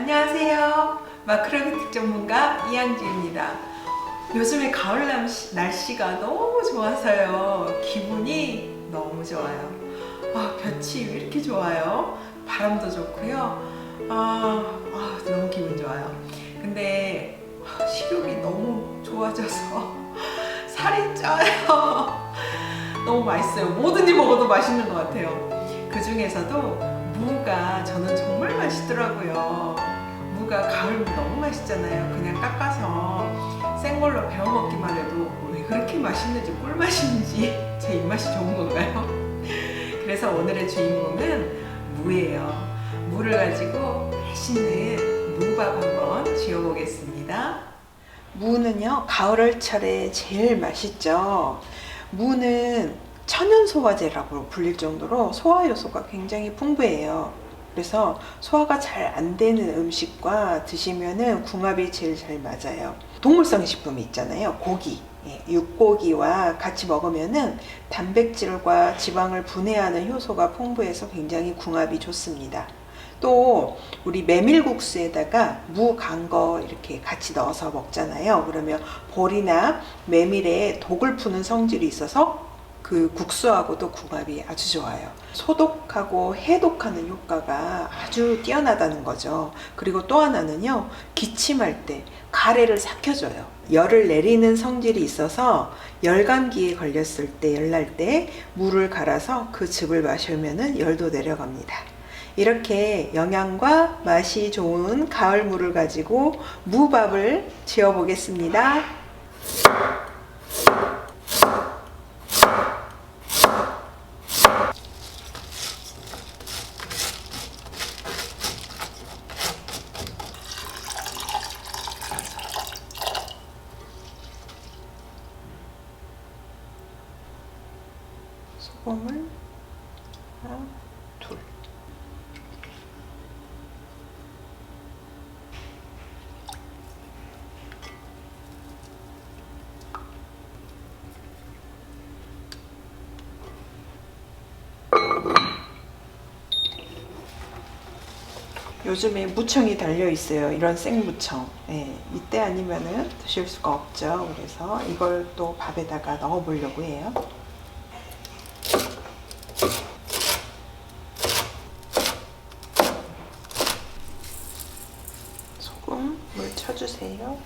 안녕하세요. 마크로비틱 전문가 이양주입니다. 요즘에 가을 날씨- 날씨가 너무 좋아서요. 기분이 너무 좋아요. 아, 볕이 왜 이렇게 좋아요? 바람도 좋고요. 아, 아, 너무 기분 좋아요. 근데 아, 식욕이 너무 좋아져서 살이 쪄요. 너무 맛있어요. 뭐든지 먹어도 맛있는 것 같아요. 그 중에서도 무가 저는 정말 맛있더라고요. 무가 가을 무 너무 맛있잖아요. 그냥 깎아서 생걸로 베어 먹기만 해도 왜 그렇게 맛있는지 꿀맛인지 제 입맛이 좋은 건가요? 그래서 오늘의 주인공은 무예요. 무를 가지고 맛있는 무밥 한번 지어보겠습니다. 무는요 가을철에 제일 맛있죠. 무는 천연 소화제라고 불릴 정도로 소화 요소가 굉장히 풍부해요. 그래서 소화가 잘 안 되는 음식과 드시면은 궁합이 제일 잘 맞아요. 동물성 식품이 있잖아요. 고기, 예, 육고기와 같이 먹으면은 단백질과 지방을 분해하는 효소가 풍부해서 굉장히 궁합이 좋습니다. 또 우리 메밀국수에다가 무 간 거 이렇게 같이 넣어서 먹잖아요. 그러면 볼이나 메밀에 독을 푸는 성질이 있어서 그 국수하고도 궁합이 아주 좋아요. 소독하고 해독하는 효과가 아주 뛰어나다는 거죠. 그리고 또 하나는요, 기침할 때 가래를 삭혀줘요. 열을 내리는 성질이 있어서 열감기에 걸렸을 때, 열날 때 물을 갈아서 그 즙을 마시면은 열도 내려갑니다. 이렇게 영양과 맛이 좋은 가을물을 가지고 무밥을 지어 보겠습니다. 소금을 하나, 둘. 요즘에 무청이 달려 있어요. 이런 생무청. 예, 이때 아니면은 드실 수가 없죠. 그래서 이걸 또 밥에다가 넣어 보려고 해요. 소금 물 쳐주세요.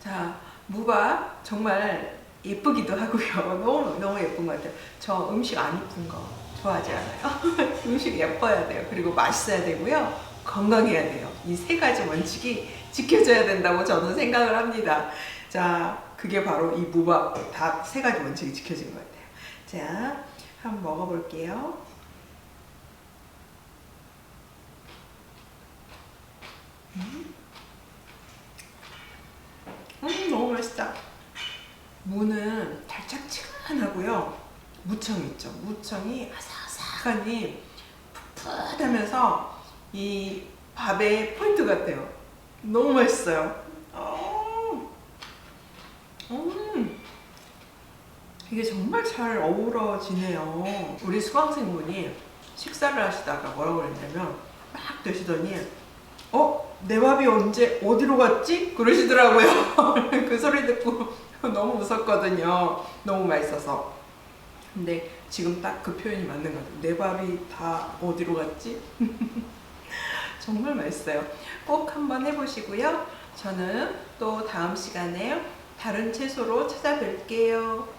자, 무가 정말 예쁘기도 하고요. 너무 너무 예쁜 것 같아요. 저 음식 안 예쁜 거 좋아하지 않아요. 음식 예뻐야 돼요. 그리고 맛있어야 되고요. 건강해야 돼요. 이 세 가지 원칙이 지켜져야 된다고 저는 생각을 합니다. 자, 그게 바로 이 무밥 다세 가지 원칙이 지켜진 것 같아요. 자, 한번 먹어볼게요. 음, 너무 맛있다. 무는 달짝지근하고요. 무청 있죠. 무청이 아삭아삭하니 풋풋하면서 이 밥의 포인트 같아요. 너무 맛있어요. 어. 음. 이게 정말 잘 어우러지네요. 우리 수강생분이 식사를 하시다가 뭐라고 그랬냐면 막 드시더니 어? 내 밥이 언제 어디로 갔지? 그러시더라고요. 그 소리 듣고 너무 웃었거든요. 너무 맛있어서. 근데 지금 딱 그 표현이 맞는 것 같아요. 내 밥이 다 어디로 갔지? 정말 맛있어요. 꼭 한번 해보시고요. 저는 또 다음 시간에 다른 채소로 찾아뵐게요.